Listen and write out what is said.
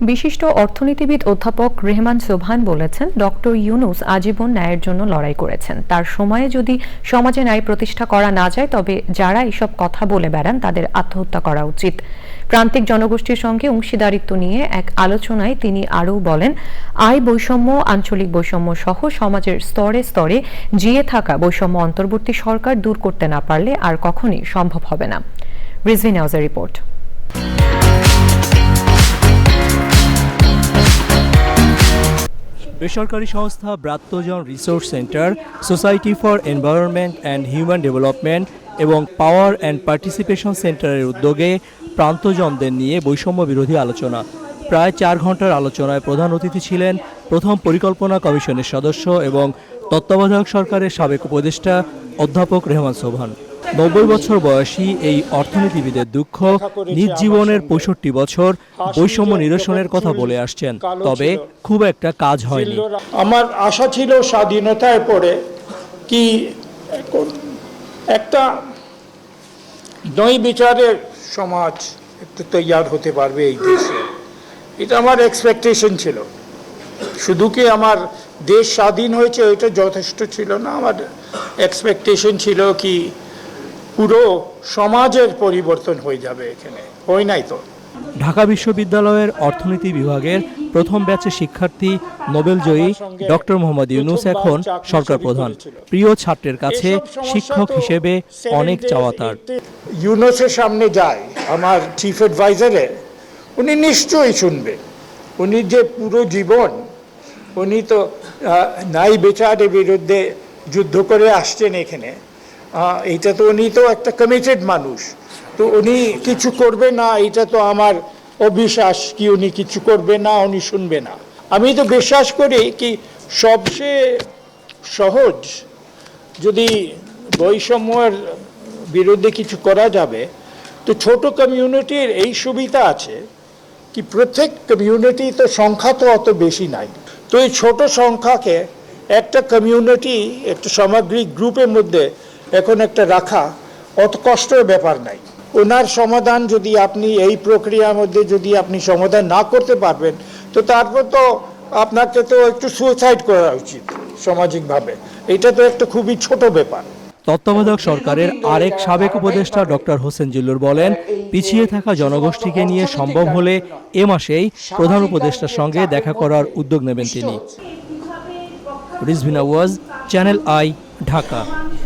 বিশিষ্ট অর্থনীতিবিদ অধ্যাপক রেহমান সোবহান বলেছেন, ডক্টর ইউনুস আজীবন ন্যায়ের জন্য লড়াই করেছেন। তার সময়ে যদি সমাজে ন্যায় প্রতিষ্ঠা করা না যায়, তবে যারা এসব কথা বলে বেড়ান, তাদের আত্মহত্যা করা উচিত। প্রান্তিক জনগোষ্ঠীর সঙ্গে অংশীদারিত্ব নিয়ে এক আলোচনায় তিনি আরও বলেন, আয় বৈষম্য, আঞ্চলিক বৈষম্য সহ সমাজের স্তরে স্তরে জিয়ে থাকা বৈষম্য অন্তর্বর্তী সরকার দূর করতে না পারলে আর কখনই সম্ভব হবে না। রিজভি নাউজের রিপোর্ট। বেসরকারি সংস্থা Bratyajan resource centre, society for environment and human development এবং পাওয়ার অ্যান্ড পার্টিসিপেশন সেন্টারের উদ্যোগে প্রান্তজনদের নিয়ে বৈষম্য বিরোধী আলোচনা। প্রায় চার ঘণ্টার আলোচনায় প্রধান অতিথি ছিলেন প্রথম পরিকল্পনা কমিশনের সদস্য এবং তত্ত্বাবধায়ক সরকারের সাবেক উপদেষ্টা অধ্যাপক রেহমান সোভান নব্বই বছর বয়সী এই অর্থনীতিবিদের দুঃখ নিজ জীবনের পঁয়ষট্টি বছর বৈষম্য নিরসনের কথা বলে আসছেন। তবে খুব একটা কাজ হয়নি। আমার আশা ছিল স্বাধীনতায় পরে কি একটা নই বিচারের সমাজ একটু তৈয়ার হতে পারবে এই দেশে। এটা আমার এক্সপেকটেশন ছিল। শুধু কি আমার দেশ স্বাধীন হয়েছে ওইটা যথেষ্ট ছিল না। আমার এক্সপেকটেশন ছিল কি পুরো সমাজের পরিবর্তন হয়ে যাবে এখানে। হয় নাই তো? ঢাকা বিশ্ববিদ্যালয়ের অর্থনীতি বিভাগের প্রথম ব্যাচের শিক্ষার্থী নোবেলজয়ী ডক্টর মোহাম্মদ ইউনুস এখন সরকার প্রধান। প্রিয় ছাত্রের কাছে শিক্ষক হিসেবে অনেক চাওয়া তার। ইউনুসের সামনে যায় আমার চিফ অ্যাডভাইজারে উনি নিশ্চয়ই শুনবে। উনি যে পুরো জীবন উনি তো নাই বেচারের বিরুদ্ধে যুদ্ধ করে আসছেন এখানে। এটা তো উনি তো একটা কমিটেড মানুষ। তো উনি কিছু করবে না এটা তো আমার অবিশ্বাস কি উনি কিছু করবে না, উনি শুনবে না। আমি তো বিশ্বাস করি কি সবচেয়ে সহজ যদি বৈষম্যের বিরুদ্ধে কিছু করা যাবে, তো ছোট কমিউনিটির এই সুবিধা আছে কি প্রত্যেক কমিউনিটি তো সংখ্যা তো অত বেশি নাই। তো এই ছোট সংখ্যাকে একটা কমিউনিটি একটা সামগ্রিক গ্রুপের মধ্যে এখন একটা রাখা অত কষ্টের ব্যাপার নাই। ওনার সমাধান যদি আপনি এই প্রক্রিয়ার মধ্যে যদি আপনি সমাধান না করতে পারবেন, তো তারপর তো আপনাকে তো একটু সুইসাইড করা উচিত সামাজিকভাবে। এটা তো একটা খুবই ছোট ব্যাপার। তত্ত্বাবধায়ক সরকারের আরেক সাবেক উপদেষ্টা ডক্টর হোসেন জিল্লুর বলেন, পিছিয়ে থাকা জনগোষ্ঠীকে নিয়ে সম্ভব হলে এ মাসেই প্রধান উপদেষ্টার সঙ্গে দেখা করার উদ্যোগ নেবেন তিনি। রিজভিনা ওয়াজ, চ্যানেল আই, ঢাকা।